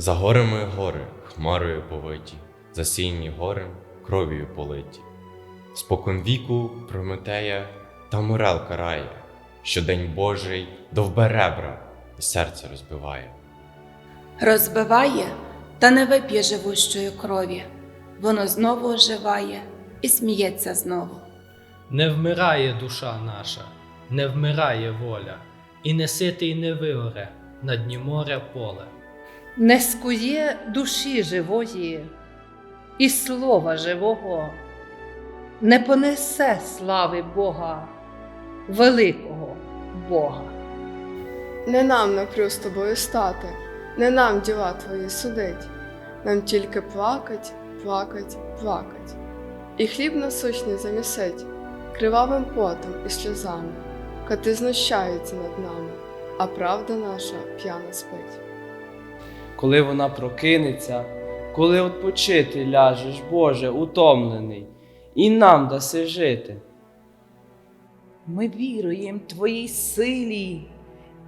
За горами гори, хмарою повиті, засіяні горем, кров'ю политі. Спокон віку Прометея та морел карає, що день Божий довбе ребра і серце розбиває. Розбиває та не вип'є живущої крові. Воно знову оживає і сміється знову. Не вмирає душа наша, не вмирає воля, і не ситий не вигоре на дні моря поле. Не скує душі живої і слова живого, не понесе слави Бога, великого Бога. Не нам напрю з тобою стати, не нам діла твої судить, нам тільки плакать, плакать, плакать. І хліб насущний замісить кривавим потом і сльозами, коти знущаються над нами, а правда наша п'яна спить. Коли вона прокинеться, коли odpoчити ляжеш, Боже, утомлений, і нам даси жити. Ми віруємо Твоїй силі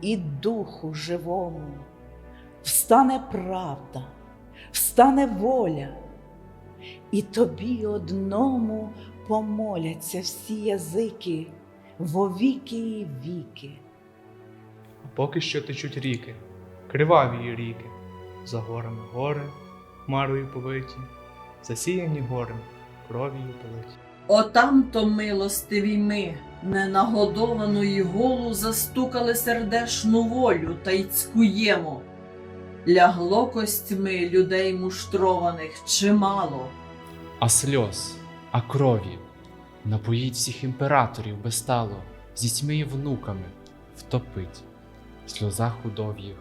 і Духу живому. Встане правда, встане воля, і тобі одному помоляться всі язики во віки і віки. А поки що течуть ріки, криваві ріки, за горами гори, хмарою повиті, засіяні горем, кров'ю политі. Отам то милостиві ми, ненагодовану й голу застукали сердешну волю та й цькуємо. Лягло костьми людей муштрованих чимало. а сльоз, а крові. Напоїть всіх імператорів безстало, з дітьми і внуками втопить, в сльозах худов'їх,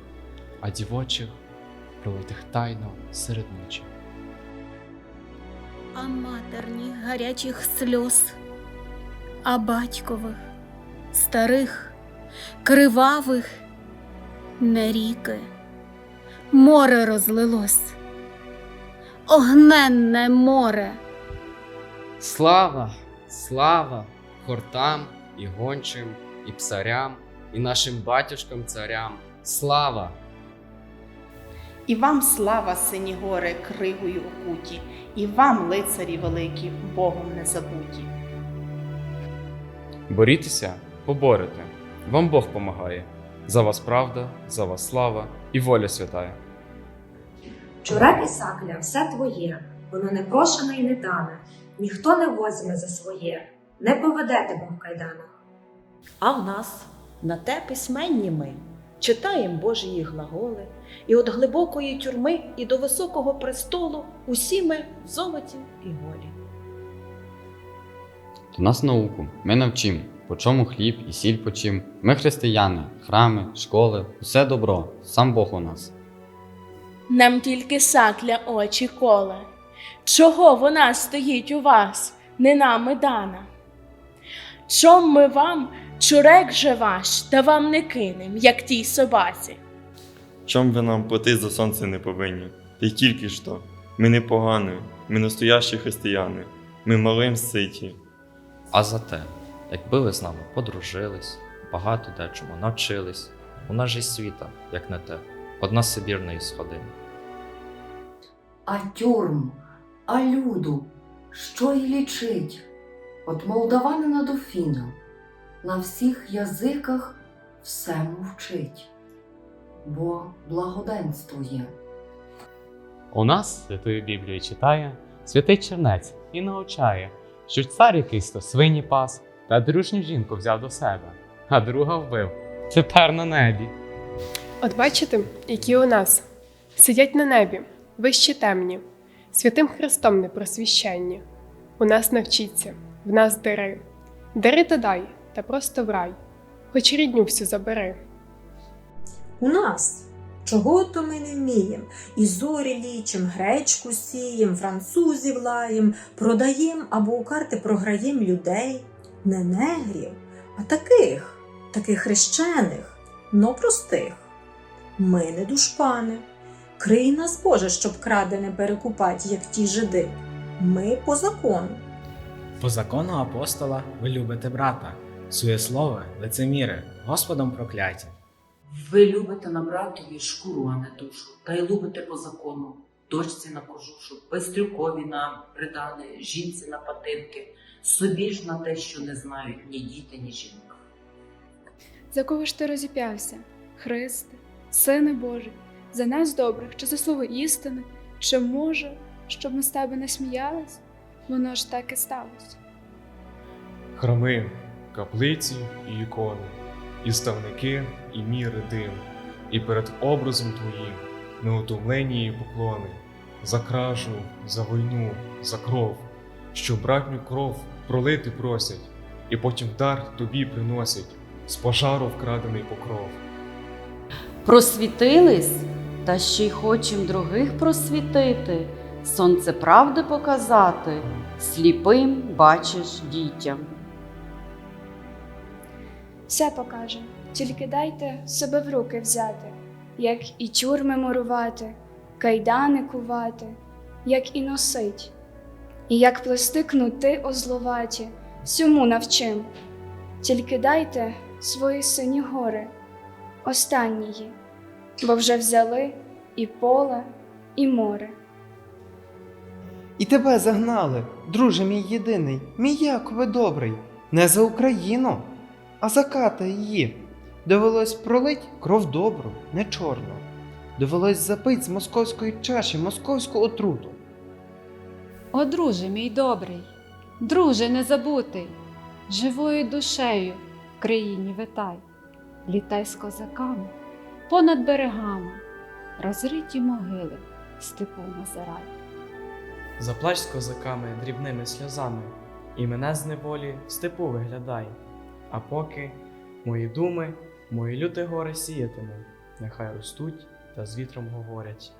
а дівочих пролитих тайно серед ночі. а матерні гарячих сльоз, а батькових, старих, кривавих, не ріки, море розлилось, огненне море. Слава, слава хортам і гончим, і псарям, і нашим батюшкам царям. Слава! І вам слава, сині гори, кригою окуті, і вам, лицарі великі, Богом не забуті. Борітеся, поборете, вам Бог помагає. За вас правда, за вас слава і воля святая. Чурак і сакля, все твоє, воно не прошене і не дане, ніхто не возьме за своє, не поведе тебе в кайданах. А в нас на те письменні ми читаєм Божії глаголи, і від глибокої тюрми і до високого престолу усі ми в золоті і голі. То нас науку, ми навчим, по чому хліб і сіль почим. Ми християни, храми, школи, усе добро, сам Бог у нас. Нам тільки сакля очі коле. Чого вона стоїть у вас, не нами дана? Чом ми вам чурек же ваш, та вам не кинем, як тій собаці? Чом ви нам плати за сонце не повинні? Та й тільки ж то. Ми не погані, ми настоящі християни, ми малим ситі. А за те, якби ви з нами подружились, багато дечому навчились, у нас же й світа, як не те, одна Сибірної сходини. А тюрм, а люду, що й лічить? От молдаванина до фіна, на всіх язиках все мовчить, бо благоденствує. У нас Святої Біблії читає святий чернець і навчає, що цар якийсь то свині пас та дружню жінку взяв до себе, а друга вбив. Тепер на небі. От бачите, які у нас сидять на небі, вище темні, святим Христом непросвіщенні. У нас навчіться, в нас дари. Дари та дай, та просто в рай, хоч рідню всю забери. У нас чого то ми не вмієм, і зорі лічим, гречку сієм, французів лаєм, продаєм або у карти програєм людей, не негрів, а таких, таких хрещених, но простих. Ми не душпани. Крий нас, Боже, щоб краде не перекупать, як ті жиди. Ми по закону. По закону апостола ви любите брата, своє слово лицеміри, Господом прокляті. Ви любите на братові шкуру, а не душу, та й любите по закону, дочці на кожушу, пестрюкові на придане, жінці на патинки, собі ж на те, що не знають ні діти, ні жінка. За кого ж ти розіп'явся? Христе, Сине Божий, за нас добрих, чи за слово істини, чи може, щоб ми з тебе не сміялись? Воно ж так і сталося. Храми, каплиці і ікони, і ставники, і міри дим, і перед образом твоїм неутомлені поклони, за кражу, за війну, за кров, що братню кров пролити просять, і потім дар тобі приносять з пожару вкрадений покров. Просвітились, та ще й хочем других просвітити, сонце правди показати, сліпим бачиш дітям. Все покаже, тільки дайте себе в руки взяти, як і тюрми мурувати, кайдани кувати, як і носить, і як плести кнути озловаті, всьому навчим. Тільки дайте свої сині гори, останнії, бо вже взяли і поле, і море. І тебе загнали, друже мій єдиний, мій Якове добрий, не за Україну, а за ката її. Довелось пролить кров добру, не чорну. Довелось запить з московської чаші московську отруту. О, друже мій добрий, друже незабутий, живою душею в країні витай, літай з козаками понад берегами, розриті могили степу назирай. Заплач з козаками дрібними сльозами, і мене з неволі в степу виглядай. А поки мої думи, мої люте горе сіятиму, нехай ростуть та з вітром говорять.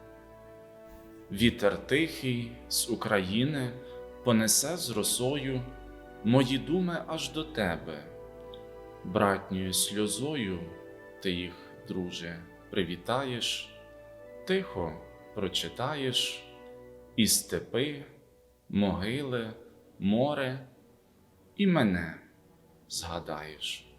Вітер тихий з України понесе з росою мої думи аж до тебе. Братньою сльозою ти їх, друже, привітаєш, тихо прочитаєш і степи, могили, море, і мене згадаєш.